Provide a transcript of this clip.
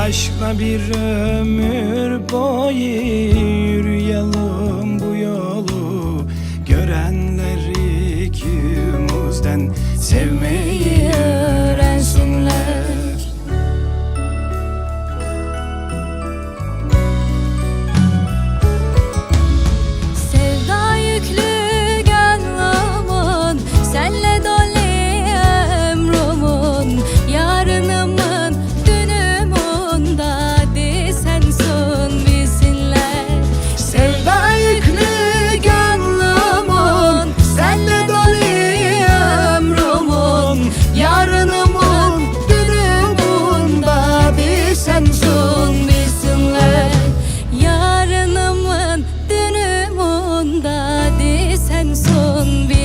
Aşkla bir ömür boyu yürüyelim bu yolu. Görenler ikimizden sevmeyi Yolun bir